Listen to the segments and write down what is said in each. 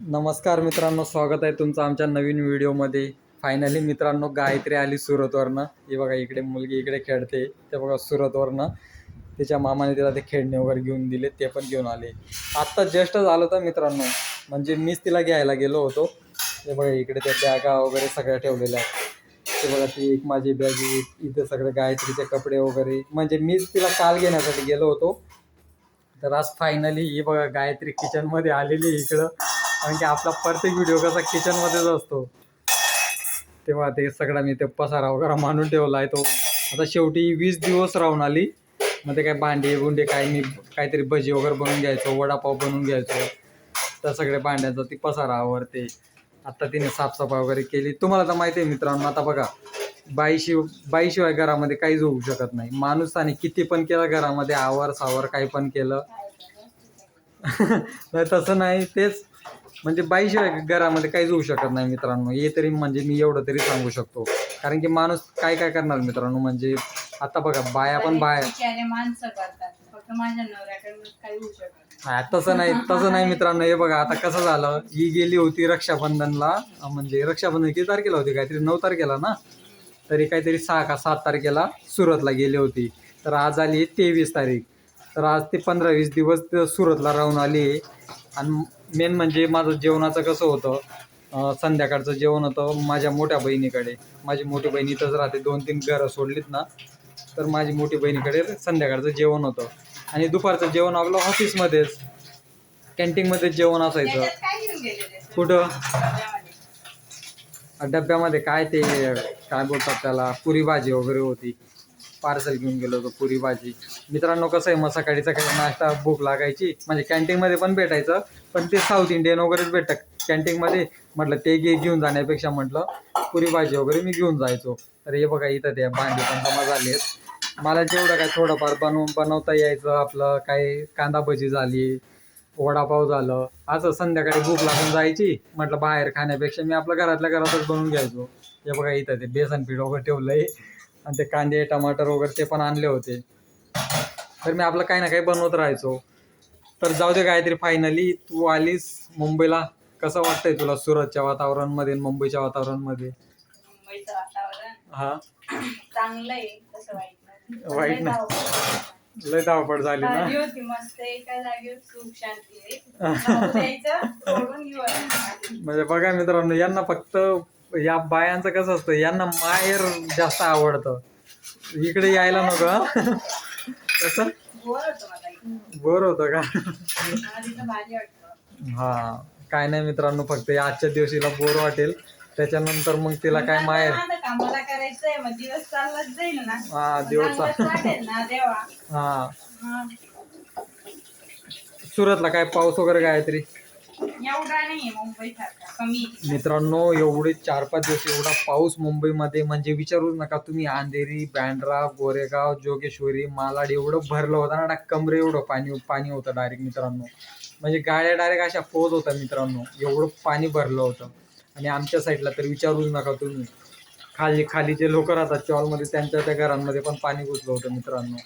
नमस्कार मित्रांनो स्वागत आहे तुमचं आमच्या नवीन व्हिडिओमध्ये. फायनली मित्रांनो गायत्री आली सुरतवरनं. ही बघा इकडे मुलगी इकडे खेळते. ते बघा सुरतवरनं. तिच्या मामाने तिला ते खेळणे वगैरे घेऊन दिले ते पण घेऊन आले. आत्ता जस्ट झालं होतं मित्रांनो म्हणजे मीच तिला घ्यायला गेलो होतो. ते बघा इकडे त्या बॅगा वगैरे सगळ्या ठेवलेल्या आहेत. ते बघा ती एक माझी बॅग इथे सगळे गायत्रीचे कपडे वगैरे. म्हणजे मीच तिला काल घेण्यासाठी गेलो होतो. तर आज फायनली ही बघा गायत्री किचनमध्ये आलेली आहे इकडं. कारण की आपला प्रत्येक व्हिडिओ कसा किचनमध्येच असतो. तेव्हा ते सगळा मी ते पसारा वगैरे मांडून ठेवला आहे तो. आता शेवटी वीस दिवस राहून आली. मग ते काय भांडे गुंडे काय मी काहीतरी भजी वगैरे बनवून घ्यायचो वडापाव बनवून घ्यायचो. त्या सगळ्या भांड्यांचा ती पसारा ते आत्ता तिने साफसफाई वगैरे केली. तुम्हाला तर माहिती आहे मित्रांनो आता बघा बाईशिव बाईशिवाय घरामध्ये काहीच होऊ शकत नाही. माणूस आणि किती पण केलं घरामध्ये आवर सावर काही पण केलं. नाही तसं नाही तेच. म्हणजे बाईशिवाय घरामध्ये काहीच होऊ शकत नाही मित्रांनो. हे तरी म्हणजे मी एवढं तरी सांगू शकतो. कारण की माणूस काय काय करणार मित्रांनो? म्हणजे आता बघा बाया पण बाया. बिचारे माणसं करतात. फक्त माझ्या नवऱ्याकडे काही होऊ शकत नाही. हा, तसं नाही तसं नाही मित्रांनो. हे बघा आता कसं झालं? ही गेली होती रक्षाबंधनला. अं, म्हणजे रक्षाबंधन किती तारखेला होती? काहीतरी नऊ तारखेला ना? तरी काहीतरी सहा का सात तारखेला सुरतला गेली होती. तर आज आली तेवीस तारीख. तर आज ते पंधरा वीस दिवस ते सुरतला राहून आली. आणि मेन म्हणजे माझं जेवणाचं कसं होतं संध्याकाळचं जेवण होतं माझ्या मोठ्या बहिणीकडे. माझी मोठी बहिणी इथंच राहते दोन तीन घरं सोडलीत ना तर माझी मोठी बहिणीकडे संध्याकाळचं जेवण होतं. आणि दुपारचं जेवण आपलं ऑफिसमध्येच कॅन्टीनमध्येच जेवण असायचं? कुठं? डब्यामध्ये काय ते काय बोलतात त्याला पुरी भाजी वगैरे होती. पार्सल घेऊन गेलो होतो पुरी भाजी. मित्रांनो कसं आहे मग सकाळी सकाळी नाश्ता भूक लागायची. म्हणजे कॅन्टीनमध्ये पण भेटायचं पण ते साऊथ इंडियन वगैरेच भेटतं. कॅन्टीनमध्ये म्हटलं ते घे घेऊन जाण्यापेक्षा म्हटलं पुरी भाजी वगैरे मी घेऊन जायचो. तर हे बघा इथं ते भांडी पण जमा झाले आहेत. मला जेवढं काय थोडंफार बनवून बनवता यायचं आपलं काय कांदा भजी झाली वडापाव झालं असं संध्याकाळी भूक लागून जायची. म्हटलं बाहेर खाण्यापेक्षा मी आपल्या घरातल्या घरातच बनवून घ्यायचो. हे बघा इथं ते बेसन पीठ वगैरे ठेवलंय. आणि ते कांदे टमाटर वगैरे ते पण आणले होते. तर मी आपलं काही ना काही बनवत राहायचो. तर जाऊ दे काहीतरी फायनली तू आलीस मुंबईला. कसं वाटतंय तुला सुरतच्या वातावरणमध्ये मुंबईच्या वातावरणमध्ये? हा. वाईट नाही. लय धावपड झाली ना. म्हणजे बघा मित्रांनो यांना फक्त या बायांचं कसं असतं यांना माहेर जास्त आवडतं. इकडे यायला नको? कसं? बोर होतं का? हा काय नाही मित्रांनो फक्त आजच्या दिवशीला बोर वाटेल. त्याच्यानंतर मग तिला काय माहेर? हा दिवस हा. हा. सुरतला काय पाऊस वगैरे काय तरी? एवढा मुंबई सारखा कमी आहे. मित्रांनो एवढे चार पाच दिवस एवढा पाऊस मुंबईमध्ये म्हणजे विचारूच नका तुम्ही. अंधेरी बँड्रा गोरेगाव जोगेश्वरी मालाड एवढं भरलं होतं ना कमरे एवढं पाणी पाणी होतं डायरेक्ट मित्रांनो. म्हणजे गाड्या डायरेक्ट अशा पोहत होत्या मित्रांनो. एवढं पाणी भरलं होतं. आणि आमच्या साईडला तर विचारूच नका तुम्ही. खाली खाली जे लोक राहतात चॉलमध्ये त्यांच्या त्या घरांमध्ये पण पाणी घुसलं होतं मित्रांनो.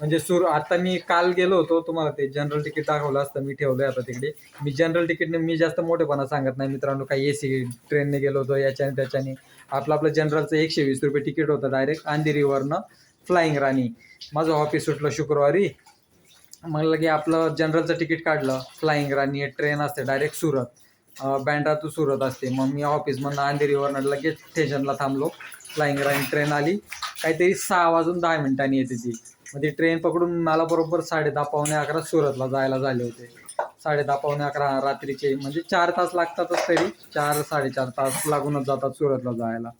म्हणजे सुर आता मी काल गेलो होतो तुम्हाला ते जनरल तिकीट दाखवलं असतं मी ठेवलं आता तिकडे. मी जनरल तिकीटने मी जास्त मोठेपणा सांगत नाही मित्रांनो काही ए सी ट्रेनने गेलो होतो याच्याने त्याच्याने. आपलं आपलं जनरलचं एकशे वीस रुपये तिकीट होतं डायरेक्ट अंधेरीवरनं फ्लाईंग राणी. माझं ऑफिस सुटलं शुक्रवारी. म्हणलं की आपलं जनरलचं तिकीट काढलं फ्लाईंग राणी ट्रेन असते डायरेक्ट सुरत. बँड्रा टू सुरत असते. मग मी ऑफिसमधनं अंधेरीवरनं लगेच स्टेशनला थांबलो. फ्लाईंग राणी ट्रेन आली. काहीतरी सहा वाजून दहा मिनिटांनी येते ती. मग ती ट्रेन पकडून मला बरोबर साडे दहा पावणे अकरा सुरतला जायला झाले होते. साडे दहा पावणे अकरा रात्रीचे म्हणजे चार तास लागतातच तरी. चार साडेचार तास लागूनच जातात सुरतला जायला.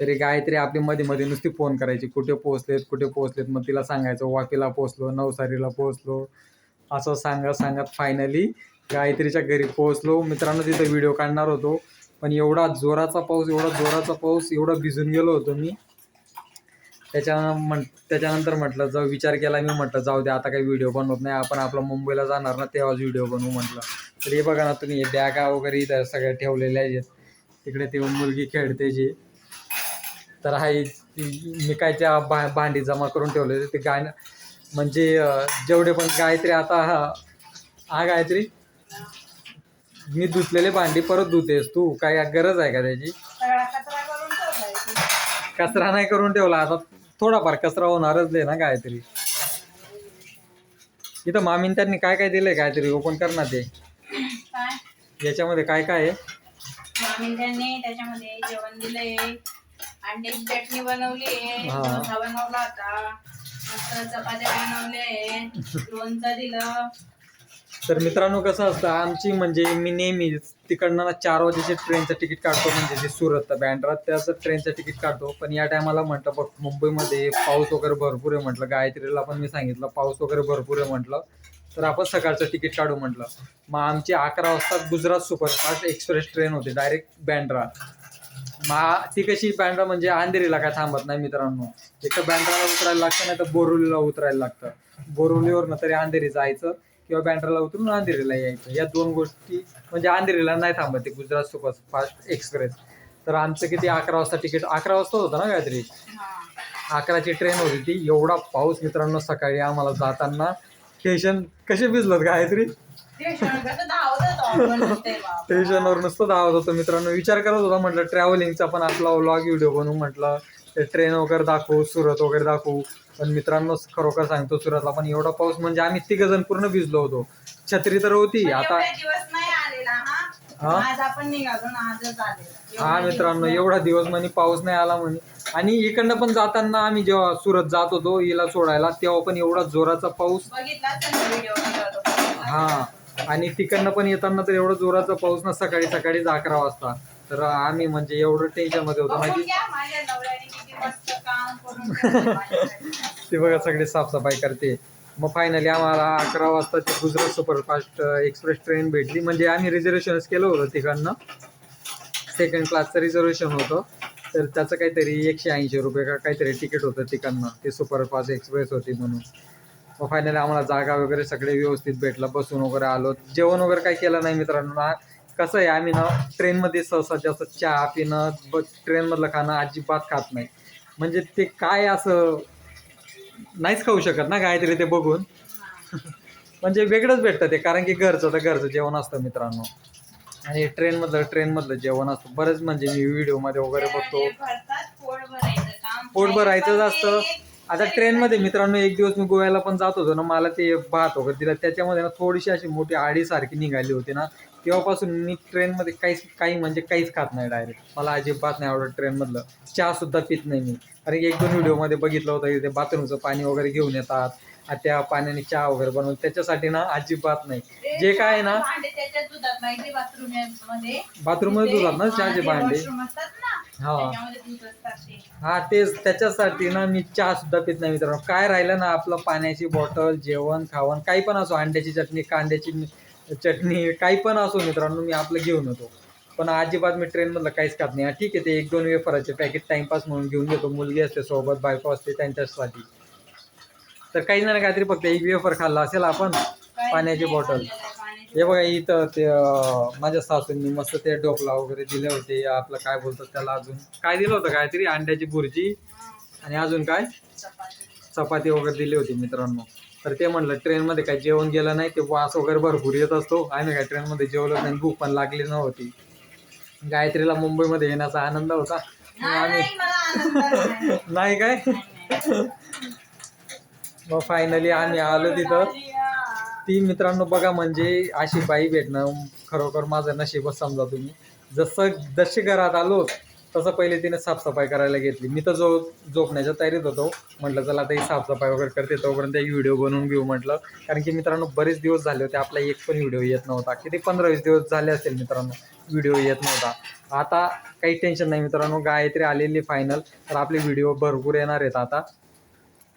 तरी गायत्री आपली मध्ये मध्ये नुसती फोन करायची कुठे पोहोचलेत कुठे पोहोचलेत? मग तिला सांगायचं वाकीला पोहोचलो नवसारीला पोहोचलो. असं सांगत सांगत फायनली गायत्रीच्या घरी पोहोचलो. मित्रांनो तिथं व्हिडिओ काढणार होतो. पण एवढा जोराचा पाऊस एवढा जोराचा पाऊस एवढा भिजून गेलो होतो मी. त्याच्या म्हण त्याच्यानंतर म्हटलं जाऊ विचार केला मी म्हटलं जाऊ दे आता काही व्हिडिओ बनवत नाही आपण आपलं मुंबईला जाणार ना तेव्हाच व्हिडिओ बनवू म्हटलं. तर हे बघा ना तुम्ही हे बॅगा वगैरे इथं सगळ्या ठेवलेल्या आहेत. तिकडे ते मुलगी खेळते जी. तर हा मी कायच्या भा भांडी जमा करून ठेवलेले ते गाणं म्हणजे जेवढे पण गायत्री आता हा हा गायत्री मी धुतलेले भांडी परत धुतेस तू. काय गरज आहे का त्याची. कचरा नाही करून ठेवला आता. थोडाफार कचरा होणारच दे ना काहीतरी. इथं मामीन त्यांनी काय काय दिलंय काहीतरी ओपन कर ना ते? काय? याच्यामध्ये काय काय आहे? मामीन त्यांनी त्याच्यामध्ये जेवण दिलंय. अंड्याची चटणी बनवली हा. डोसा बनवला होता. मस्त चपात्या बनवले लोणचं दिलं. तर मित्रांनो कसं असतं आमची म्हणजे मी नेहमी तिकडनं ना चार वाजेचे ट्रेनचं तिकीट काढतो म्हणजे जे सुरत बँड्रा त्याचं ट्रेनचं तिकीट काढतो. पण या टायमाला म्हटलं बघ मुंबईमध्ये पाऊस वगैरे भरपूर आहे म्हटलं. गायत्रीला पण मी सांगितलं पाऊस वगैरे भरपूर आहे म्हटलं. तर आपण सकाळचं तिकीट काढू म्हटलं. मग आमची अकरा वाजता गुजरात सुपरफास्ट एक्सप्रेस ट्रेन होती डायरेक्ट बँड्रा. मग ती कशी बँड्रा म्हणजे अंधेरीला काय थांबत नाही मित्रांनो. एक तर बँड्राला उतरायला लागतं नाही तर बोरुलीला उतरायला लागतं. बोरिवलीवरनं तरी अंधेरी जायचं. किंवा बँड्राला उतरून अंधेरीला यायचं. या दोन गोष्टी म्हणजे अंधेरीला नाही थांबत गुजरात सुपरफास्ट एक्सप्रेस. तर आमचं किती अकरा वाजता तिकीट अकरा वाजता होतं ना काहीतरी? अकराची ट्रेन होती ती एवढा पाऊस मित्रांनो सकाळी आम्हाला जाताना. स्टेशन कसे भिजलं काहीतरी. स्टेशनवर नुसतं धावत होतं मित्रांनो. विचार करत होता म्हटलं ट्रॅव्हलिंगचा पण आपला व्लॉग व्हिडिओ बनवू म्हटलं. ते ट्रेन वगैरे दाखवू सुरत वगैरे दाखवू. पण मित्रांनो खरोखर सांगतो सुरतला पण एवढा पाऊस म्हणजे आम्ही तिघ जण पूर्ण भिजलो होतो. छत्री तर होती आता एवढे दिवस नाही आलेला हा? हा? आज आपण निघालो ना आजच आलेला. हा एवढे मित्रांनो एवढा दिवस म्हणे पाऊस नाही आला म्हणे. आणि इकडनं पण जाताना आम्ही जेव्हा सुरत जात होतो हिला सोडायला तेव्हा पण एवढा जोराचा पाऊस व्हिडिओ हा. आणि तिकडनं पण येताना तर एवढा जोराचा पाऊस ना सकाळी सकाळीच अकरा वाजता. तर आम्ही म्हणजे एवढं टेन्शनमध्ये होतो. माहिती. ते बघा सगळे साफसफाई करते. मग फायनली आम्हाला अकरा वाजता ती गुजरात सुपरफास्ट एक्सप्रेस ट्रेन भेटली. म्हणजे आम्ही रिझर्वेशनच केलं होतं तिकडनं. सेकंड क्लासचं रिझर्वेशन होतं. तर त्याचं काहीतरी एकशे ऐंशी रुपये का काहीतरी तिकीट होतं तिकडनं. ते सुपरफास्ट एक्सप्रेस होती म्हणून. मग फायनली आम्हाला जागा वगैरे सगळे व्यवस्थित भेटलं. बसून वगैरे आलो. जेवण वगैरे काही केलं नाही मित्रांनो. कसं आहे आम्ही ना ट्रेनमध्ये सहसा जास्त चहा पिणं ब ट्रेनमधलं खाणं अजिबात खात नाही. म्हणजे ते काय असं नाहीच खाऊ शकत ना काहीतरी ते बघून. म्हणजे वेगळंच भेटतं ते कारण की घरचं तर घरचं जेवण असतं मित्रांनो. आणि ट्रेनमधलं ट्रेनमधलं जेवण असतं. बरेच म्हणजे मी व्हिडिओमध्ये वगैरे बघतो. पोट भरायचं असतं. आता ट्रेनमध्ये मित्रांनो एक दिवस मी गोव्याला पण जात होतो ना मला ते भात वगैरे दिलं. त्याच्यामध्ये ना थोडीशी अशी मोठी आडीसारखी निघाली होती ना. तेव्हापासून मी ट्रेनमध्ये काहीच काही म्हणजे काहीच खात नाही डायरेक्ट मला अजिबात नाही आवडत ट्रेनमधलं. चहा सुद्धा पित नाही मी. कारण की एक दोन व्हिडिओमध्ये बघितलं होतं ते बाथरूमचं पाणी वगैरे घेऊन येतात. त्या पाण्याने चहा वगैरे बनवून त्याच्यासाठी ना अजिबात नाही. जे काय आहे ना बाथरूममध्ये धुतात ना चहाचे भांडे? हा. हा तेच. त्याच्यासाठी ना मी चहा सुद्धा पित नाही मित्रांनो. काय राहिलं ना आपलं पाण्याची बॉटल जेवण खावण काही पण असो अंड्याची चटणी कांद्याची चटणी काही पण असो मित्रांनो मी आपलं घेऊन येतो. पण अजिबात मी ट्रेनमधलं काहीच खात नाही. ठीक आहे ते एक दोन वेफराचे पॅकेट टाइमपास म्हणून घेऊन घेतो. मुलगी असते सोबत बायको असते त्यांच्यासाठी. तर काही नाही काहीतरी फक्त एक वेफर खाल्ला असेल आपण पाण्याची बॉटल हे बघा इथं ते माझ्या सासूंनी मस्त ते डोकला वगैरे दिले होते. आपलं काय बोलतात त्याला अजून? काय दिलं होतं काहीतरी? अंड्याची भुर्जी आणि अजून काय? चपाती वगैरे दिली होती मित्रांनो. तर ते म्हणलं ट्रेनमध्ये काही जेवण गेलं नाही ते वास वगैरे भरपूर येत असतो. आम्ही काय ट्रेनमध्ये जेवलं नाही भूक पण लागली नव्हती. गायत्रीला मुंबईमध्ये येण्याचा आनंद होता. आम्ही नाही मला आनंद नाही. नाही काय? मग फायनली आम्ही आलो तिथं. ती मित्रांनो बघा म्हणजे अशी बाई भेटणं खरोखर माझं नशीबच समजा तुम्ही. जसं जशी घरात आलो तसं पहिले तिने साफसफाई करायला घेतली. मी तर जो झोपण्याच्या तयारीत होतो. म्हटलं चला आता ही साफसफाई वगैरे करते. तोपर्यंत एक व्हिडिओ बनवून घेऊ म्हटलं. कारण की मित्रांनो बरेच दिवस झाले होते. आपला एक पण व्हिडिओ येत नव्हता. किती पंधरा वीस दिवस झाले असेल मित्रांनो व्हिडिओ येत नव्हता. आता काही टेन्शन नाही मित्रांनो. गायत्री आलेली फायनल तर आपले व्हिडिओ भरपूर येणार आहेत आता.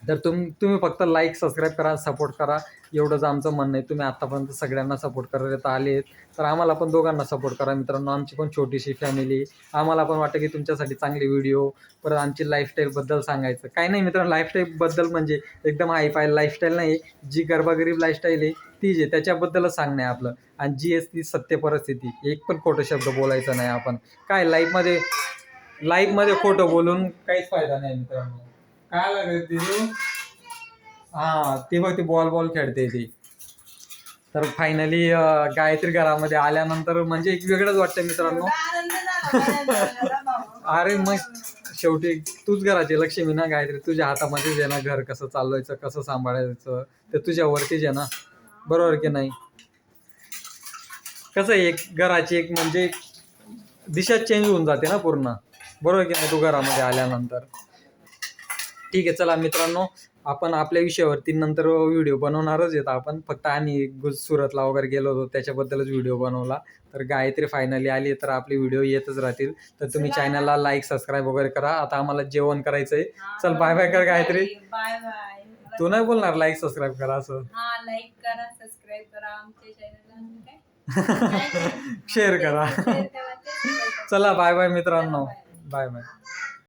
तर तुम तुम्ही फक्त लाईक सबस्क्राईब करा सपोर्ट करा. एवढंच आमचं म्हणणं आहे. तुम्ही आत्तापर्यंत सगळ्यांना सपोर्ट करत आले आहेत तर आम्हाला पण दोघांना सपोर्ट करा. मित्रांनो आमची पण छोटीशी फॅमिली आम्हाला पण वाटतं की तुमच्यासाठी चांगले व्हिडिओ परत आमची लाईफस्टाईलबद्दल सांगायचं. काही नाही मित्रांनो लाईफस्टाईलबद्दल म्हणजे एकदम हाय फाय लाईफस्टाईल नाही. जी गरबागरीब लाईफस्टाईल आहे तीच आहे त्याच्याबद्दलच सांगणं आहे आपलं. आणि जी एस ती सत्य परिस्थिती. एक पण खोटं शब्द बोलायचं नाही आपण. काय लाईफमध्ये लाईफमध्ये खोटं बोलून काहीच फायदा नाही मित्रांनो. काय लागेल तिथे हा ती बघ ती बॉल बॉल खेळते ती. तर फायनली गायत्री घरामध्ये आल्यानंतर म्हणजे एक वेगळंच वाटतं मित्रांनो. अरे मग शेवटी तूच घराची लक्ष्मी ना गायत्री? तुझ्या हातामध्येच आहे ना घर कसं चालवायचं कसं सांभाळायचं? ते तुझ्यावरतीच आहे ना? बरोबर की नाही? कसं एक घराची एक म्हणजे दिशा चेंज होऊन जाते ना पूर्ण. बरोबर की नाही? तू घरामध्ये आल्यानंतर. ठीक आहे चला मित्रांनो आपण आपल्या विषयावरती नंतर व्हिडिओ बनवणारच आहेत. आपण फक्त गुज सुरतला वगैरे गेलो होतो त्याच्याबद्दलच व्हिडिओ बनवला. तर गायत्री फायनली आली तर आपले व्हिडिओ येतच राहतील. तर तुम्ही चॅनलला लाईक सबस्क्राईब वगैरे करा. आता आम्हाला जेवण करायचंय. चल बाय बाय कर गायत्री. बाय बाय तू नाही बोलणार लाईक सबस्क्राईब करा असं. हा लाईक करा सबस्क्राईब करा आमच्या चॅनलला शेअर करा. चला बाय बाय मित्रांनो. Bye bye